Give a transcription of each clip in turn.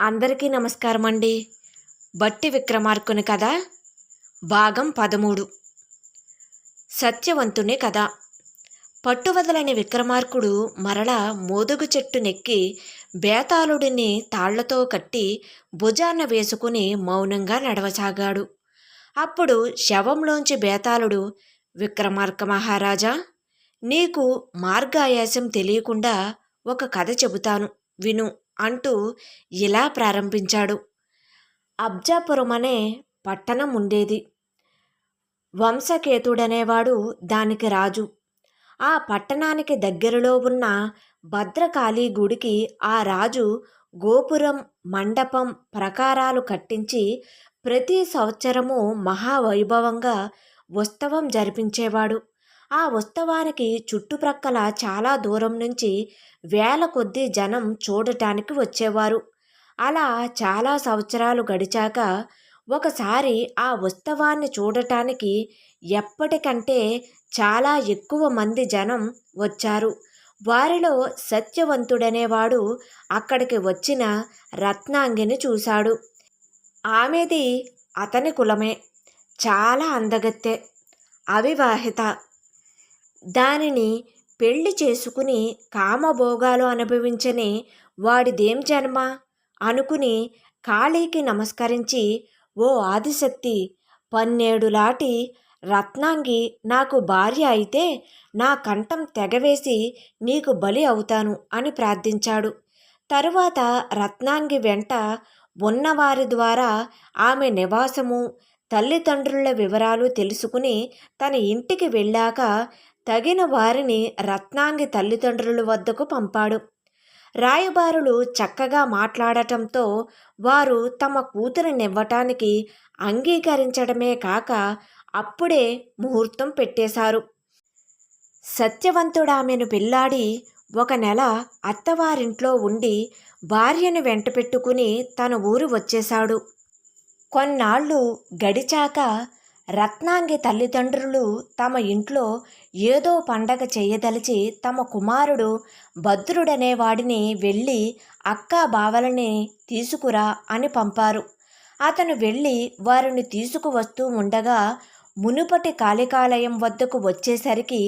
అందరికీ నమస్కారం అండి బట్టి విక్రమార్కుని కథ భాగం పదమూడు. సత్యవంతుని కథ. పట్టువదలని విక్రమార్కుడు మరల మోదుగు చెట్టు నెక్కి బేతాళుడిని తాళ్ళతో కట్టి భుజాన వేసుకుని మౌనంగా నడవసాగాడు. అప్పుడు శవంలోంచి బేతాళుడు విక్రమార్క మహారాజా నీకు మార్గాయాసం తెలియకుండా ఒక కథ చెబుతాను. విను. అంటూ ఇలా ప్రారంభించాడు. అబ్జాపురం అనే పట్టణం ఉండేది. వంశకేతుడనేవాడు దానికి రాజు. ఆ పట్టణానికి దగ్గరలో ఉన్న భద్రకాళీ గుడికి ఆ రాజు గోపురం మండపం ప్రకారాలు కట్టించి ప్రతి సంవత్సరము మహావైభవంగా ఉత్సవం జరిపించేవాడు. ఆ ఉత్సవానికి చుట్టుప్రక్కల చాలా దూరం నుంచి వేల కొద్దీ జనం చూడటానికి వచ్చేవారు. అలా చాలా సంవత్సరాలు గడిచాక ఒకసారి ఆ ఉత్సవాన్ని చూడటానికి ఎప్పటికంటే చాలా ఎక్కువ మంది జనం వచ్చారు. వారిలో సత్యవంతుడనేవాడు అక్కడికి వచ్చిన రత్నాంగిని చూశాడు. ఆమెది అతని కులమే. చాలా అందగత్తె. అవివాహిత. దానిని పెళ్ళి చేసుకుని కామభోగాలు అనుభవించని వాడిదేం జన్మ? అనుకుని కాళీకి నమస్కరించి ఓ ఆదిశక్తి పన్నేడులాటి రత్నాంగి నాకు భార్య అయితే నా కంఠం తెగవేసి నీకు బలి అవుతాను అని ప్రార్థించాడు. తరువాత రత్నాంగి వెంట ఉన్నవారి ద్వారా ఆమె నివాసము తల్లిదండ్రుల వివరాలు తెలుసుకుని తన ఇంటికి వెళ్ళాక తగిన వారిని రత్నాంగి తల్లిదండ్రుల వద్దకు పంపాడు. రాయబారులు చక్కగా మాట్లాడటంతో వారు తమ కూతురునివ్వటానికి అంగీకరించడమే కాక అప్పుడే ముహూర్తం పెట్టేశారు. సత్యవంతుడామెను పెళ్ళాడి ఒక నెల అత్తవారింట్లో ఉండి భార్యను వెంట పెట్టుకుని తన ఊరు వచ్చేశాడు. కొన్నాళ్ళు గడిచాక రత్నాంగి తల్లిదండ్రులు తమ ఇంట్లో ఏదో పండగ చేయదలిచి తమ కుమారుడు భద్రుడనే వాడిని వెళ్ళి అక్క బావలని తీసుకురా అని పంపారు. అతను వెళ్ళి వారిని తీసుకువస్తూ ఉండగా మునుపటి కాళికాలయం వద్దకు వచ్చేసరికి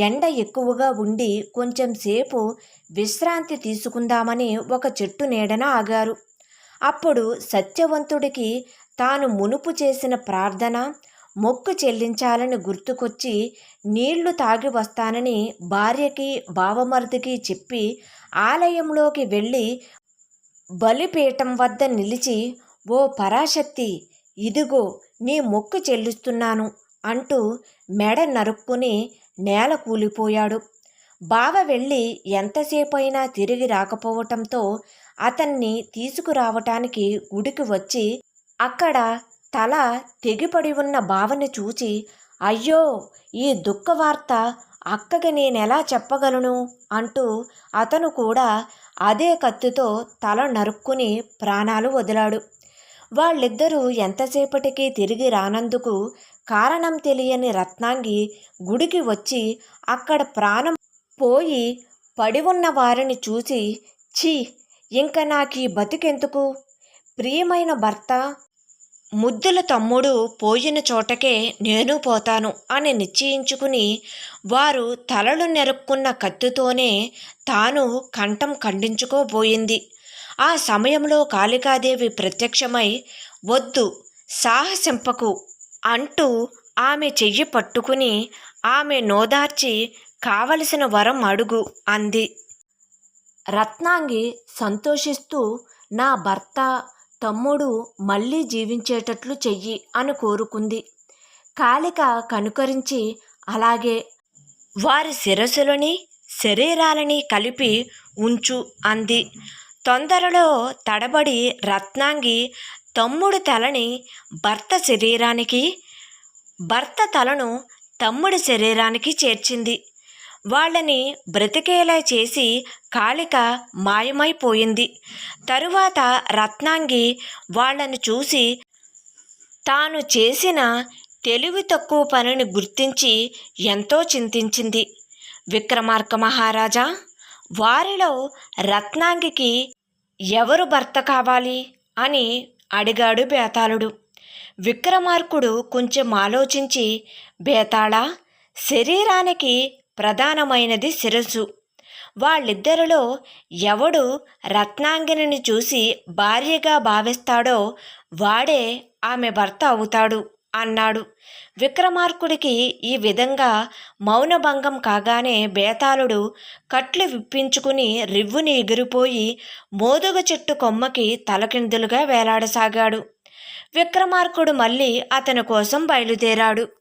ఎండ ఎక్కువగా ఉండి కొంచెం సేపు విశ్రాంతి తీసుకుందామని ఒక చెట్టు నీడన ఆగారు. అప్పుడు సత్యవంతుడికి తాను మునుపు చేసిన ప్రార్థన మొక్కు చెల్లించాలని గుర్తుకొచ్చి నీళ్ళు తాగి వస్తానని భార్యకి బావమరుదికి చెప్పి ఆలయంలోకి వెళ్ళి బలిపీఠం వద్ద నిలిచి ఓ పరాశక్తి ఇదిగో నీ మొక్కు చెల్లిస్తున్నాను అంటూ మెడ నరుక్కుని నేల కూలిపోయాడు. బావ వెళ్ళి ఎంతసేపైనా తిరిగి రాకపోవటంతో అతన్ని తీసుకురావటానికి గుడికి వచ్చి అక్కడ తల తెగిపడి ఉన్న బావని చూచి అయ్యో ఈ దుఃఖ వార్త అక్కకి నేనెలా చెప్పగలను? అంటూ అతను కూడా అదే కత్తితో తల నరుక్కుని ప్రాణాలు వదిలాడు. వాళ్ళిద్దరూ ఎంతసేపటికి తిరిగి రానందుకు కారణం తెలియని రత్నాంగి గుడికి వచ్చి అక్కడ ప్రాణం పోయి పడి ఉన్న వారిని చూసి ఛీ ఇంక నాకీ బతికెందుకు? ప్రియమైన భర్త ముద్దుల తమ్ముడు పోయిన చోటకే నేను పోతాను అని నిశ్చయించుకుని వారు తలలు నెరుక్కున్న కత్తితోనే తాను కంఠం ఖండించుకోబోయింది. ఆ సమయంలో కాళికాదేవి ప్రత్యక్షమై వద్దు సాహసింపకు అంటూ ఆమె చెయ్యి పట్టుకుని ఆమె నోదార్చి కావలసిన వరం అడుగు అంది. రత్నాంగి సంతోషిస్తూ నా భర్త తమ్ముడు మళ్ళీ జీవించేటట్లు చెయ్యి అని కోరుకుంది. కాళిక కనుకరించి అలాగే వారి శిరస్సులని శరీరాలని కలిపి ఉంచు అంది. తొందరలో తడబడి రత్నాంగి తమ్ముడి తలని భర్త శరీరానికి భర్త తలను తమ్ముడి శరీరానికి చేర్చింది. వాళ్ళని బ్రతికేలా చేసి కాళిక మాయమైపోయింది. తరువాత రత్నాంగి వాళ్ళని చూసి తాను చేసిన తెలివి తక్కువ పనిని గుర్తించి ఎంతో చింతించింది. విక్రమార్క మహారాజా వారిలో రత్నాంగికి ఎవరు భర్త కావాలి అని అడిగాడు బేతాళుడు. విక్రమార్కుడు కొంచెం ఆలోచించి బేతాళ శరీరానికి ప్రధానమైనది శిరస్సు. వాళ్ళిద్దరిలో ఎవడు రత్నాంగిని చూసి భార్యగా భావిస్తాడో వాడే ఆమె భర్త అవుతాడు అన్నాడు. విక్రమార్కుడికి ఈ విధంగా మౌనభంగం కాగానే బేతాళుడు కట్లు విప్పించుకుని రివ్వుని ఎగిరిపోయి మోదుగ చెట్టు కొమ్మకి తలకిందులుగా వేలాడసాగాడు. విక్రమార్కుడు మళ్ళీ అతని కోసం బయలుదేరాడు.